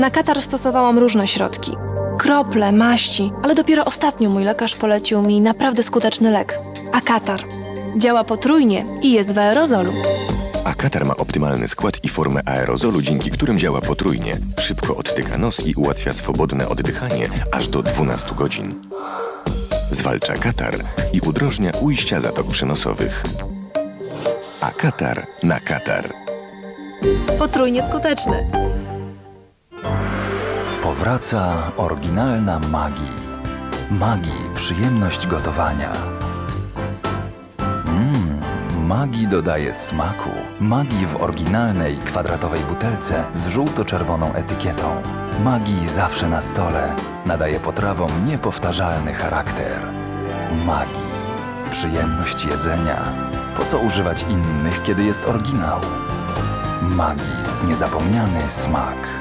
Na katar stosowałam różne środki. Krople, maści, ale dopiero ostatnio mój lekarz polecił mi naprawdę skuteczny lek. Akatar. Działa potrójnie i jest w aerozolu. A katar ma optymalny skład i formę aerozolu, dzięki którym działa potrójnie. Szybko odtyka nos i ułatwia swobodne oddychanie aż do 12 godzin. Zwalcza katar i udrożnia ujścia zatok przynosowych. A katar na katar. Potrójnie skuteczny. Powraca oryginalna magii. Magii przyjemność gotowania. Mmm, magii dodaje smaku. Magii w oryginalnej kwadratowej butelce z żółto-czerwoną etykietą. Magii zawsze na stole nadaje potrawom niepowtarzalny charakter. Magii. Przyjemność jedzenia. Po co używać innych, kiedy jest oryginał? Magii. Niezapomniany smak.